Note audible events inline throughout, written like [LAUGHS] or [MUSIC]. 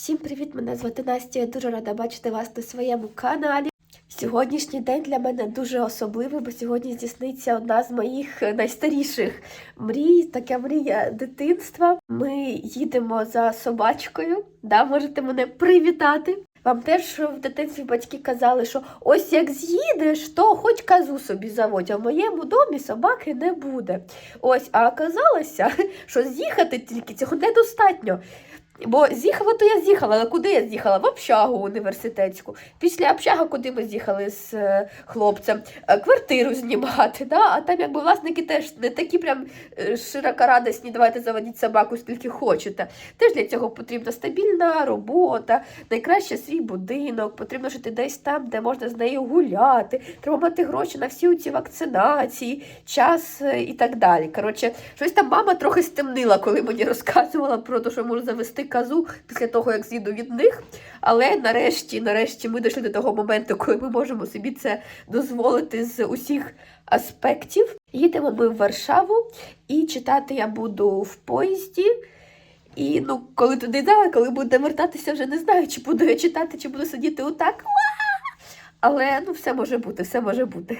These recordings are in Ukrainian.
Всім привіт! Мене звати Настя. Я дуже рада бачити вас на своєму каналі. Сьогоднішній день для мене дуже особливий, бо сьогодні здійсниться одна з моїх найстаріших мрій, така мрія дитинства. Ми їдемо за собачкою. Да, можете мене привітати. Вам теж в дитинстві батьки казали, що ось як з'їдеш, то хоч казу собі заводь, а в моєму домі собаки не буде. Ось, а оказалося, [LAUGHS] що з'їхати тільки цього недостатньо. Бо з'їхала, то я з'їхала, але куди я з'їхала? В общагу університетську. Після общаги, куди ми з'їхали з е, хлопцем, Е, квартиру знімати. Да? А там якби власники теж не такі прям е, широкорадісні, давайте заводіть собаку скільки хочете. Теж для цього потрібна стабільна робота, найкраще свій будинок, потрібно жити десь там, де можна з нею гуляти, треба мати гроші на всі ці вакцинації, час і так далі. Коротше, щось там мама трохи стемнила, коли мені розказувала про те, що можу завести казу після того, як з'їду від них. Але нарешті, нарешті, ми дійшли до того моменту, коли ми можемо собі це дозволити з усіх аспектів. Їдемо ми в Варшаву, і читати я буду в поїзді. І ну, коли туди йдемо, коли будемо вертатися, вже не знаю, чи буду я читати, чи буду сидіти отак. Але ну, все може бути, все може бути.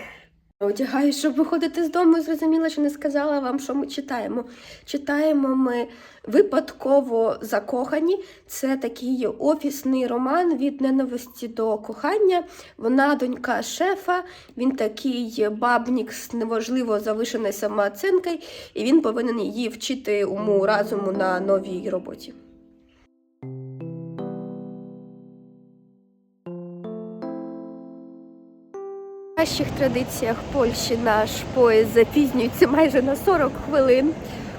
Одягаю, щоб виходити з дому, зрозуміла, що не сказала вам, що ми читаємо. Читаємо ми випадково закохані. Це такий офісний роман від ненависті до кохання. Вона донька шефа, він такий бабнік з неважливо завишеною самооцінкою, і він повинен її вчити уму разуму на новій роботі. Кращих традиціях Польщі наш поїзд запізнюється майже на 40 хвилин.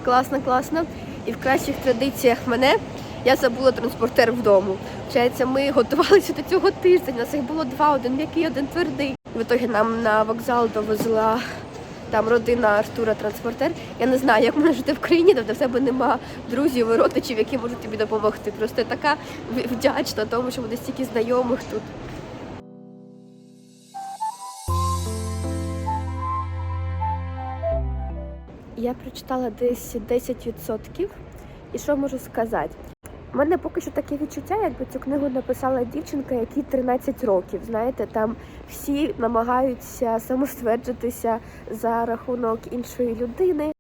Класно, класно. І в кращих традиціях мене я забула транспортер вдома. Вчається, ми готувалися до цього тиждень. У нас їх було два, один м'який, один твердий. В ітогі нам на вокзал довезла там родина Артура транспортер. Я не знаю, як можна жити в країні, де в тебе нема друзів і родичів, які можуть тобі допомогти. Просто така вдячна тому, що буде стільки знайомих тут. Я прочитала десь 10%. І що можу сказати? У мене поки що таке відчуття, якби цю книгу написала дівчинка, якій 13 років. Знаєте, там всі намагаються самостверджитися за рахунок іншої людини.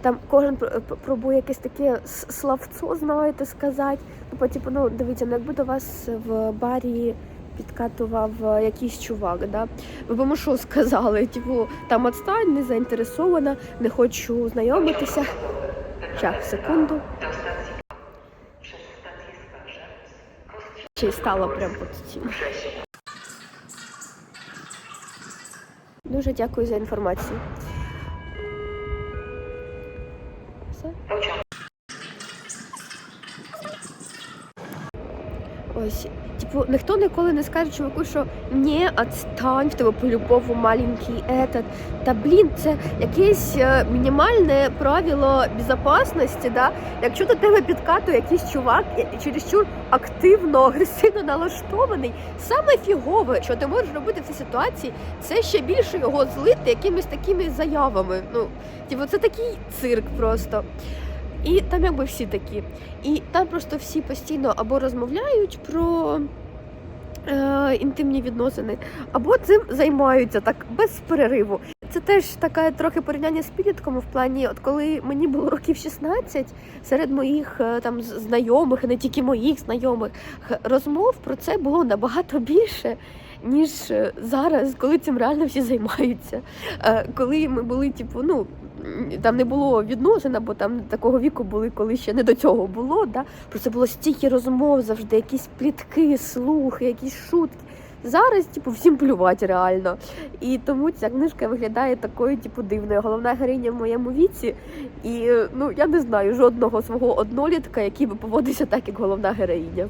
Там кожен пр- пр- пробує якесь таке словцо, знаєте, сказати. Ну, потім, ну, дивіться, ну якби до вас в барі підкатував е, якийсь чувак, да? ви б що сказали? Типу, там отстань, не заінтересована, не хочу знайомитися. Щас, секунду. Ще й стало прям під цим. Дуже дякую за інформацію. Ось, типу, ніхто ніколи не скаже чуваку, що ні, отстань, в тебе по-любому маленький этот. Та блін, це якесь е, мінімальне правило безпечності, да? Якщо до тебе підкатує якийсь чувак чересчур активно, агресивно налаштований, саме фігове, що ти можеш робити в цій ситуації, це ще більше його злити якимись такими заявами. Ну, типу, це такий цирк просто. І там якби всі такі. І там просто всі постійно або розмовляють про е, інтимні відносини, або цим займаються так без перериву. Це теж таке трохи порівняння з підлітком в плані, от коли мені було років 16, серед моїх е, там знайомих, не тільки моїх знайомих, розмов про це було набагато більше. Ніж е, зараз, коли цим реально всі займаються. Е, Коли ми були, типу, ну там не було відносин, або там такого віку були, коли ще не до цього було. Да? Про це було стільки розмов завжди, якісь плітки, слухи, якісь шутки. Зараз, типу, всім плювати реально. І тому ця книжка виглядає такою, типу, дивною. Головна героїня в моєму віці. І ну я не знаю жодного свого однолітка, який би поводився так, як головна героїня.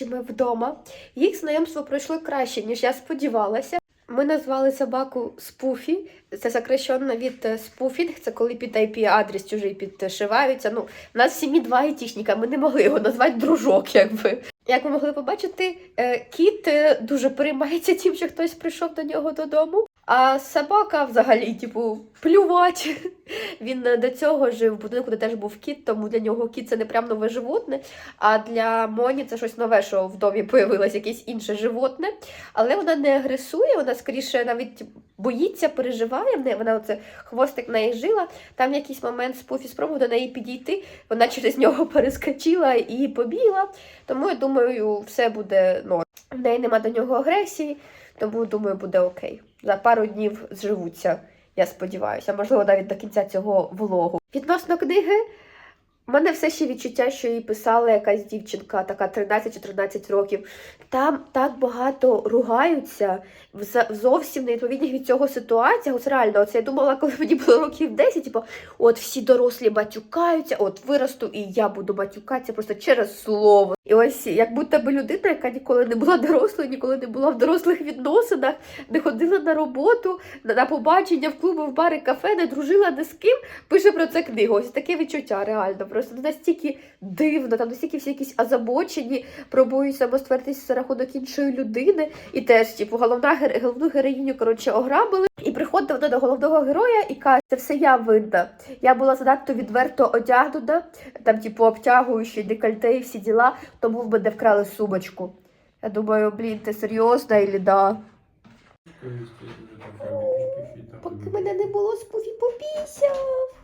Нарешті вдома. Їх знайомство пройшло краще, ніж я сподівалася. Ми назвали собаку Спуфі. Це сокращенно від е, спуфінг, це коли під IP-адрес чужий підшиваються. Ну, у нас в сім'ї два айтішника, ми не могли його назвати дружок, якби. Як ви могли побачити, е, кіт е, дуже переймається тим, що хтось прийшов до нього додому. А собака взагалі, типу, плювать. [LAUGHS] Він е, до цього жив в будинку, де теж був кіт, тому для нього кіт це не прям нове животне. А для Моні це щось нове, що в домі появилось якесь інше животне. Але вона не агресує, вона скоріше навіть боїться, переживає. Вона оце хвостик неї жила. Там якийсь момент Спуфі спробував до неї підійти, вона через нього [LAUGHS] перескочила і побігла. Тому я думаю, все буде норм. В неї нема до нього агресії, тому думаю, буде окей. За пару днів зживуться, я сподіваюся, можливо, навіть до кінця цього влогу. Відносно книги, в мене все ще відчуття, що її писала якась дівчинка, така 13-14 років. Там так багато ругаються зовсім невідповідних від цього ситуаціях. Ось реально, оце я думала, коли мені було років 10, типу, от всі дорослі матюкаються, от виросту і я буду матюкатися просто через слово. І ось як будто би людина, яка ніколи не була дорослою, ніколи не була в дорослих відносинах, не ходила на роботу, на, побачення в клуби, в бари, кафе, не дружила ні з ким, пише про це книгу. Ось таке відчуття реально. Просто настільки дивно, там настільки всі якісь озабочені, пробують самоствердитися за рахунок іншої людини. І теж, типу, головна головну героїню коротше ограбили. І приходить до головного героя і каже, це все я винна. Я була занадто відверто одягнена, там, типу, обтягуючи декольте і всі діла, тому в мене вкрали сумочку. Я думаю, блін, ти серйозна і да? Поки мене не було, спуфі попісяв.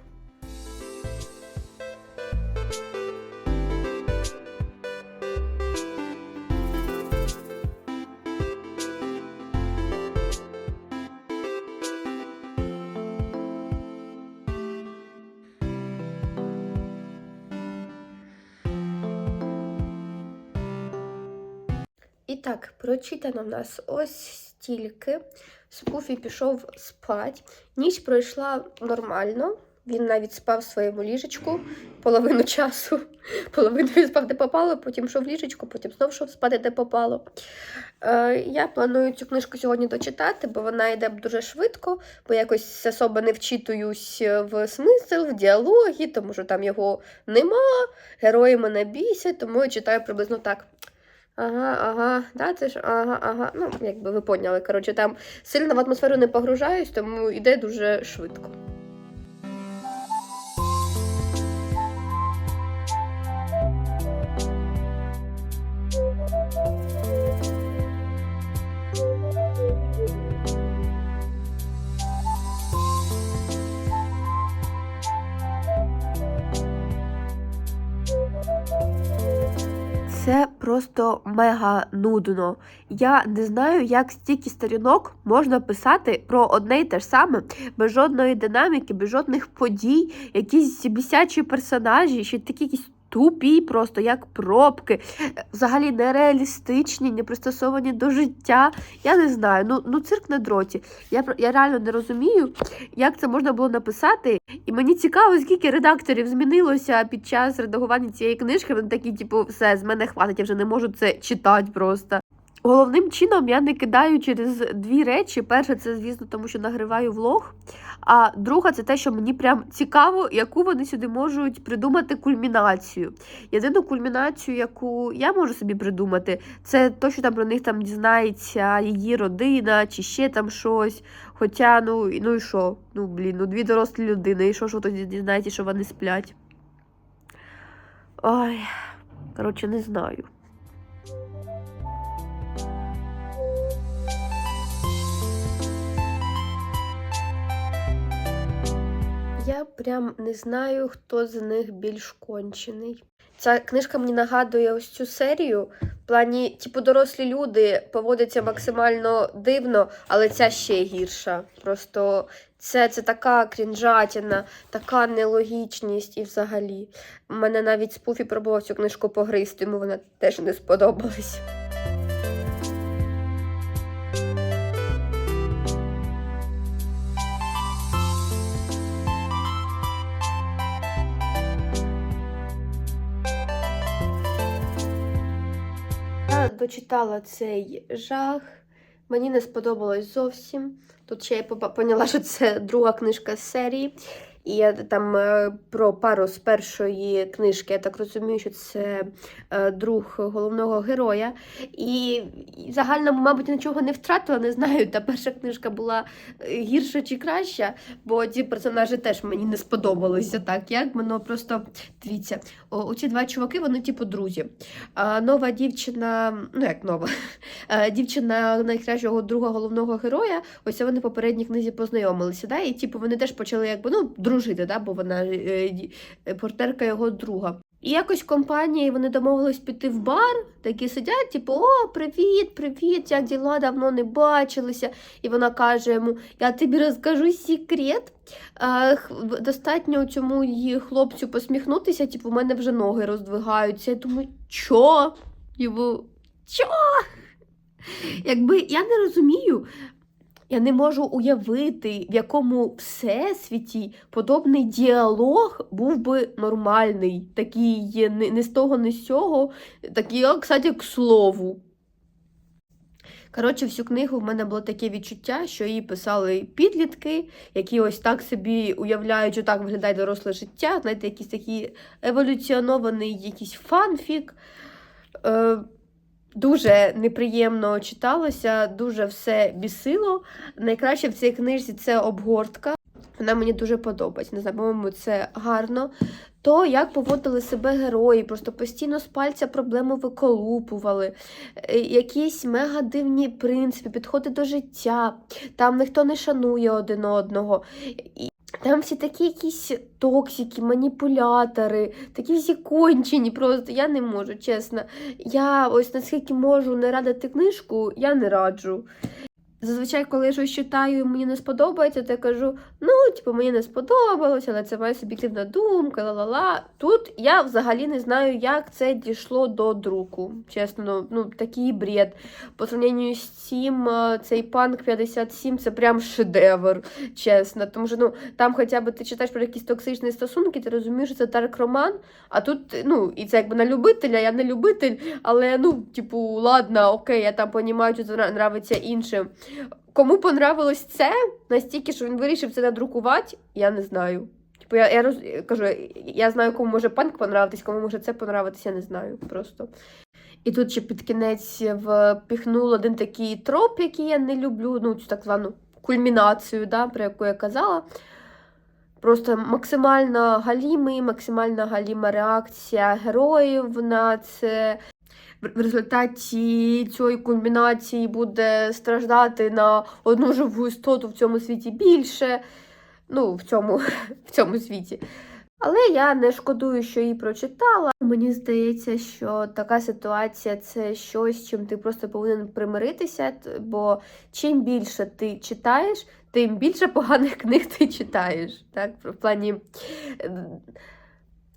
Так, прочитано в нас ось стільки. Спуфі пішов спать. Ніч пройшла нормально. Він навіть спав в своєму ліжечку половину часу. [LAUGHS] Половину він спав де попало, потім йшов в ліжечку, потім знов йшов спати де попало. Е, я планую цю книжку сьогодні дочитати, бо вона йде дуже швидко, бо якось особо не вчитуюсь в смисл, в діалогі, тому що там його нема, герої мене бісять, тому я читаю приблизно так. Ага, ага, да, це ж ага, ага. Ну, якби ви поняли. Коротше, там сильно в атмосферу не погружаюсь, тому йде дуже швидко. Це просто мега нудно. Я не знаю, як стільки сторінок можна писати про одне й те ж саме, без жодної динаміки, без жодних подій, якісь бісячі персонажі, ще такі якісь тупі, просто як пробки, взагалі нереалістичні, не пристосовані до життя. Я не знаю. Ну, ну цирк на дроті. Я, я реально не розумію, як це можна було написати. І мені цікаво, скільки редакторів змінилося під час редагування цієї книжки. Вони такі, типу, все, з мене хватить, я вже не можу це читати просто. Головним чином я не кидаю через дві речі. Перше, це, звісно, тому що нагриваю влог. А друга, це те, що мені прям цікаво, яку вони сюди можуть придумати кульмінацію. Єдину кульмінацію, яку я можу собі придумати, це то, що там про них там дізнається її родина чи ще там щось. Хоча, ну, ну і що? Ну, блін, ну дві дорослі людини, і що, що тоді дізнається, що вони сплять. Ой, коротше, не знаю. Я прям не знаю, хто з них більш кончений. Ця книжка мені нагадує ось цю серію. В плані, типу, дорослі люди поводяться максимально дивно, але ця ще гірша. Просто це, це така крінжатіна, така нелогічність і взагалі. Мене навіть Спуфі пробував цю книжку погризти, йому вона теж не сподобалась. Дочитала цей жах. Мені не сподобалось зовсім. Тут ще я поняла, що це друга книжка з серії. І я там е, про пару з першої книжки, я так розумію, що це е, друг головного героя. І, загально, мабуть, нічого не втратила, не знаю, та перша книжка була е, гірша чи краща, бо ті персонажі теж мені не сподобалися так, як воно просто дивіться, оці два чуваки, вони типу друзі. А нова дівчина, ну як нова, [LAUGHS] дівчина найкращого друга головного героя, ось вони в попередній книзі познайомилися, да? і типу вони теж почали якби ну, дружити, да? бо вона е, е, портерка його друга. І якось компанії вони домовились піти в бар, такі сидять, типу, о, привіт, привіт, як діла, давно не бачилися. І вона каже йому: Я тобі розкажу секрет. Достатньо цьому її хлопцю посміхнутися, типу, у мене вже ноги роздвигаються. Я думаю, чо? Йому, чо? Якби я не розумію, я не можу уявити, в якому всесвіті подобний діалог був би нормальний, такий не, не з того, не з цього, такий, о, кстати, к слову. Коротше, всю книгу в мене було таке відчуття, що її писали підлітки, які ось так собі уявляють, що так виглядає доросле життя, знаєте, якийсь такий еволюціонований якийсь фанфік. Е, Дуже неприємно читалося, дуже все бісило. Найкраще в цій книжці це обгортка. Вона мені дуже подобається. Не знаю, по-моєму, це гарно. То, як поводили себе герої, просто постійно з пальця проблему виколупували, е, якісь мега дивні принципи, підходи до життя. Там ніхто не шанує один одного. Там всі такі якісь токсики, маніпулятори, такі всі кончені. Просто я не можу, чесно. Я ось наскільки можу не радити книжку, я не раджу. Зазвичай, коли я щось читаю і мені не сподобається, то я кажу: ну, типу, мені не сподобалося, але це моя суб'єктивна думка, ла-ла-ла. Тут я взагалі не знаю, як це дійшло до друку. Чесно, ну, ну такий бред. По сравненню з цим, е, цей панк 57 це прям шедевр, чесно. Тому що ну, там хоча б ти читаєш про якісь токсичні стосунки, ти розумієш, що це дарк роман, а тут, ну, і це якби на любителя, я не любитель, але ну, типу, ладно, окей, я там понімаю, що це нравиться іншим. Кому понравилось це настільки, що він вирішив це надрукувати, я не знаю. Типу, я, я роз... кажу, я знаю, кому може панк понравитись, кому може це понравитись, я не знаю просто. І тут ще під кінець впіхнули один такий троп, який я не люблю, ну, цю так звану кульмінацію, да, про яку я казала. Просто максимально галімий, максимально галіма реакція героїв на це. В результаті цієї комбінації буде страждати на одну живу істоту в цьому світі більше. Ну, в цьому, [LAUGHS] в цьому світі. Але я не шкодую, що її прочитала. Мені здається, що така ситуація це щось, чим ти просто повинен примиритися, бо чим більше ти читаєш, тим більше поганих [LAUGHS] книг ти читаєш. Так? В плані.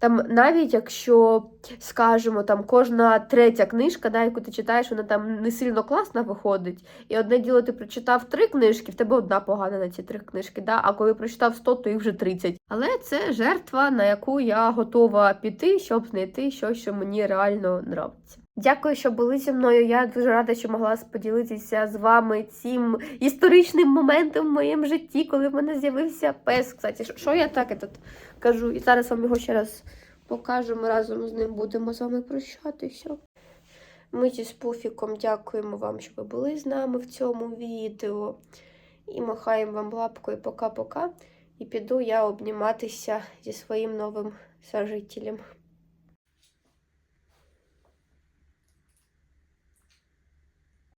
Там навіть якщо, скажімо, там кожна третя книжка, да, яку ти читаєш, вона там не сильно класна виходить. І одне діло, ти прочитав три книжки, в тебе одна погана на ці три книжки. Да? А коли прочитав 100, то їх вже 30. Але це жертва, на яку я готова піти, щоб знайти щось, що мені реально нравиться. Дякую, що були зі мною. Я дуже рада, що могла поділитися з вами цим історичним моментом в моєму житті, коли в мене з'явився пес. Кстати, що- я так тут кажу? І зараз вам його ще раз покажу. Ми разом з ним будемо з вами прощатися. Ми зі Спуфіком дякуємо вам, що ви були з нами в цьому відео. І махаємо вам лапкою пока-пока. І піду я обніматися зі своїм новим сожителем.